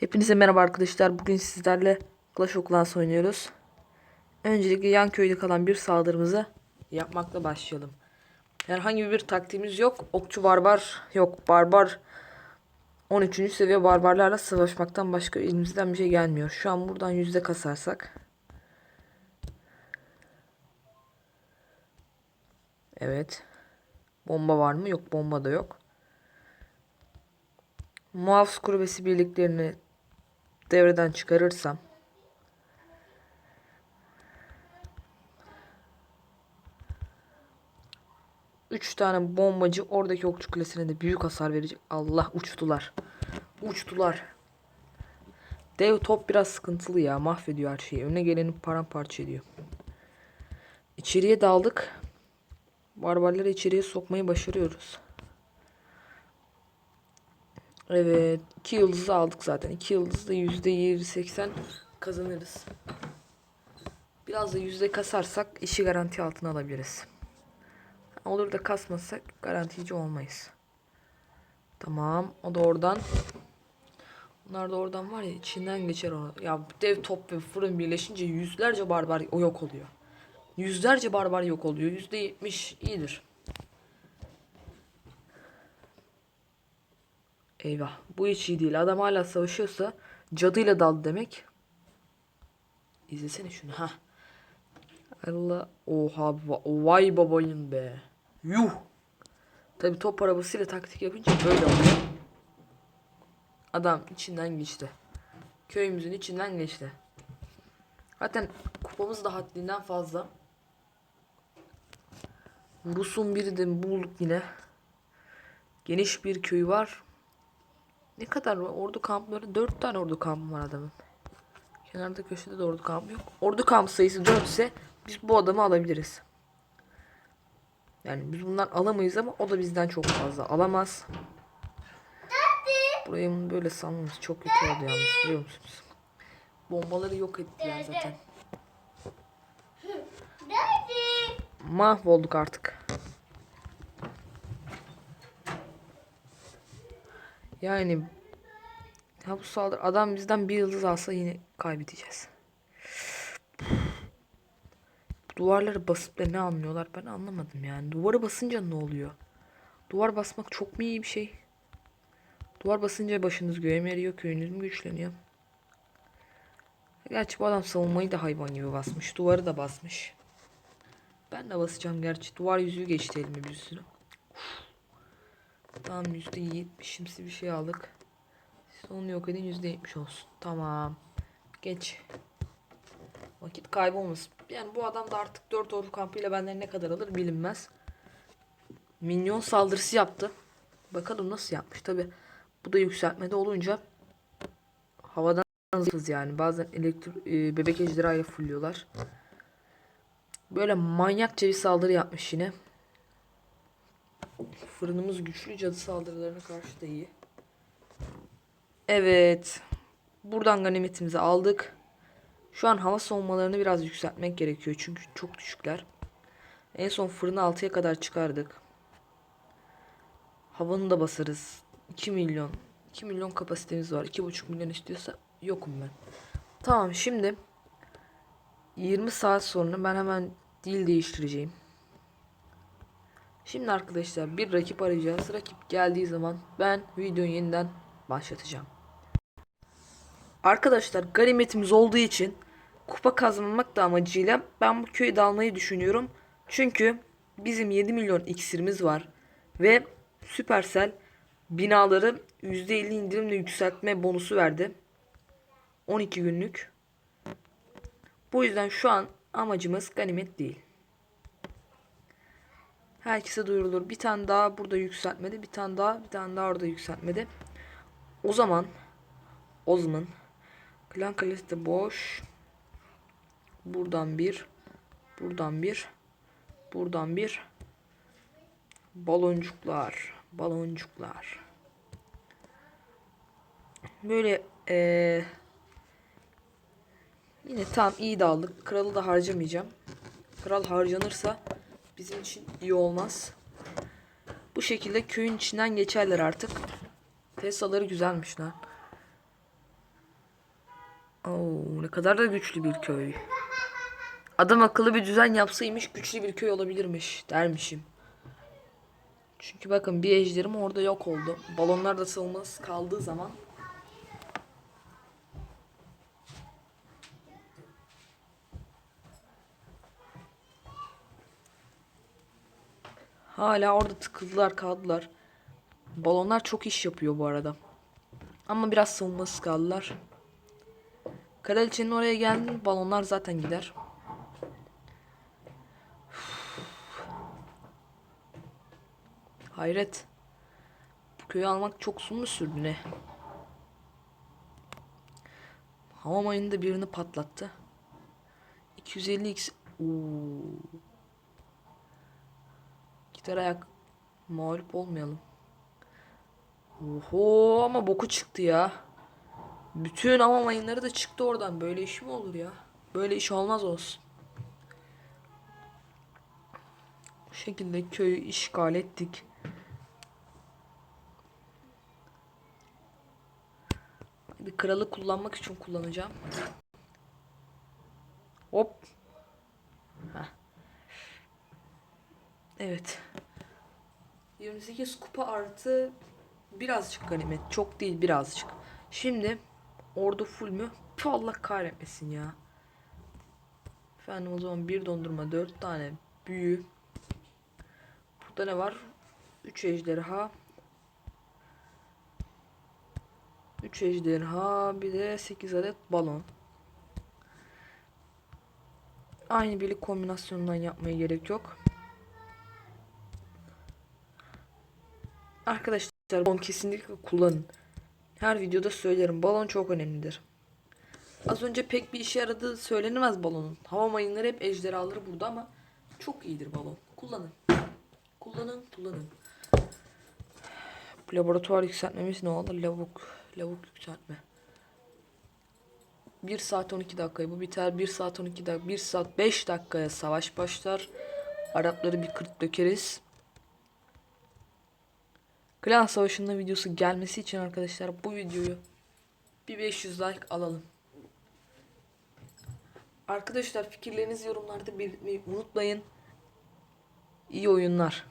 Hepinize merhaba arkadaşlar. Bugün sizlerle Clash of Clans oynuyoruz. Öncelikle yan köyde kalan bir saldırımızı yapmakla başlayalım. Herhangi bir taktiğimiz yok. Okçu barbar yok. Barbar 13. seviye barbarlarla savaşmaktan başka elimizden bir şey gelmiyor. Şu an buradan yüzde kasarsak. Evet. Bomba var mı? Yok bomba da yok. Muhafız kulübesi birliklerini devreden çıkarırsam Üç tane bombacı oradaki okçu kulesine de büyük hasar verecek. Allah uçtular. Uçtular. Dev top biraz sıkıntılı ya. Mahvediyor her şeyi. Önüne geleni paramparça ediyor. İçeriye daldık. Barbarları içeriye sokmayı başarıyoruz. Evet. 2 yıldızı aldık zaten. 2 yıldızda %80 kazanırız. Biraz da yüzde kasarsak işi garanti altına alabiliriz. Olur da kasmasak garantici olmayız. Tamam. O da oradan. Bunlar da oradan var ya içinden geçer onu. Ya dev top ve fırın birleşince yüzlerce barbar o yok oluyor. Yüzlerce barbar yok oluyor. Yüzde yetmiş iyidir. Eyvah. Bu hiç iyi değil. Adam hala savaşıyorsa cadıyla daldı demek. İzlesene şunu ha. Allah. Oha. va- Vay babayın be. Yuh. Tabi top arabasıyla taktik yapınca böyle oluyor. Adam içinden geçti. Köyümüzün içinden geçti. Zaten kupamız da haddinden fazla. Rus'un biri de bulduk yine. Geniş bir köy var. Ne kadar var? Ordu kampları 4 tane ordu kampı var adamın. Kenarda köşede de ordu kampı yok. Ordu kamp sayısı 4 ise biz bu adamı alabiliriz. Yani biz bundan alamayız ama o da bizden çok fazla alamaz. Burayı böyle sanmamız çok kötü oldu yalnız biliyor musunuz? Bombaları yok ettiler zaten. Mahvolduk artık. Yani ya bu saldırı adam bizden bir yıldız alsa yine kaybedeceğiz. Duvarları basıp da ne anlıyorlar ben anlamadım yani. Duvara basınca ne oluyor? Duvar basmak çok mu iyi bir şey? Duvar basınca başınız göğe mi eriyor, köyünüz mü güçleniyor? Gerçi bu adam savunmayı da hayvan gibi basmış. Duvarı da basmış. Ben de basacağım gerçi. Duvar yüzüğü geçti elime bir sürü. Tamam yüzde yetmişimsi bir şey aldık. Siz onu yok edin yüzde yetmiş olsun. Tamam. Geç. Vakit kaybolmasın. Yani bu adam da artık 4 ordu kampıyla benden ne kadar alır bilinmez. Minyon saldırısı yaptı. Bakalım nasıl yapmış. Tabi bu da yükseltmede olunca havadan zayıfız yani. Bazen elektro e, bebek ejderhayla fulluyorlar. Böyle manyakça bir saldırı yapmış yine. Fırınımız güçlü cadı saldırılarına karşı da iyi. Evet. Buradan ganimetimizi aldık. Şu an hava savunmalarını biraz yükseltmek gerekiyor. Çünkü çok düşükler. En son fırını 6'ya kadar çıkardık. Havanı da basarız. 2 milyon. 2 milyon kapasitemiz var. 2,5 milyon istiyorsa yokum ben. Tamam şimdi 20 saat sonra ben hemen dil değiştireceğim. Şimdi arkadaşlar bir rakip arayacağız. Rakip geldiği zaman ben videoyu yeniden başlatacağım. Arkadaşlar ganimetimiz olduğu için kupa kazanmak da amacıyla ben bu köyü dalmayı düşünüyorum. Çünkü bizim 7 milyon iksirimiz var ve Supercell binaları %50 indirimle yükseltme bonusu verdi. 12 günlük. Bu yüzden şu an amacımız ganimet değil. Herkese duyurulur. Bir tane daha burada yükseltmedi. Bir tane daha, bir tane daha orada yükseltmedi. O zaman o zaman klan kalesi de boş. Buradan bir, buradan bir, buradan bir. Baloncuklar, baloncuklar. Böyle eee yine tam iyi daldık. Kralı da harcamayacağım. Kral harcanırsa bizim için iyi olmaz. Bu şekilde köyün içinden geçerler artık. Tesla'ları güzelmiş lan. Oo, ne kadar da güçlü bir köy. Adam akıllı bir düzen yapsaymış güçlü bir köy olabilirmiş dermişim. Çünkü bakın bir ejderim orada yok oldu. Balonlar da sığılmaz kaldığı zaman Hala orada tıkıldılar kaldılar. Balonlar çok iş yapıyor bu arada. Ama biraz savunmasız kaldılar. Kraliçenin oraya geldi balonlar zaten gider. Hayret. Bu köyü almak çok uzun mu sürdü ne? Hava mayında birini patlattı. 250 x. Gider ayak mağlup olmayalım. Oho ama boku çıktı ya. Bütün ama mayınları da çıktı oradan. Böyle iş mi olur ya? Böyle iş olmaz olsun. Bu şekilde köyü işgal ettik. Bir kralı kullanmak için kullanacağım. Hop. Heh. Evet. 28 kupa artı birazcık ganimet. Çok değil birazcık. Şimdi ordu full mü? Puh, Allah kahretmesin ya. Efendim o zaman bir dondurma, dört tane büyü. Burada ne var? 3 ejderha. 3 ejderha bir de 8 adet balon. Aynı birlik kombinasyonundan yapmaya gerek yok. Arkadaşlar balon kesinlikle kullanın. Her videoda söylerim balon çok önemlidir. Az önce pek bir işe yaradığı söylenemez balonun. Hava mayınları hep ejderhaları burada ama çok iyidir balon. Kullanın. Kullanın, kullanın. Laboratuvar yükseltmemiz ne olur? Lavuk, lavuk yükseltme. 1 saat 12 dakikayı bu biter. 1 saat 12 dakika, 1 saat 5 dakikaya savaş başlar. Arapları bir kırt dökeriz. Klan Savaşı'nın videosu gelmesi için arkadaşlar bu videoyu bir 500 like alalım. Arkadaşlar fikirlerinizi yorumlarda belirtmeyi unutmayın. İyi oyunlar.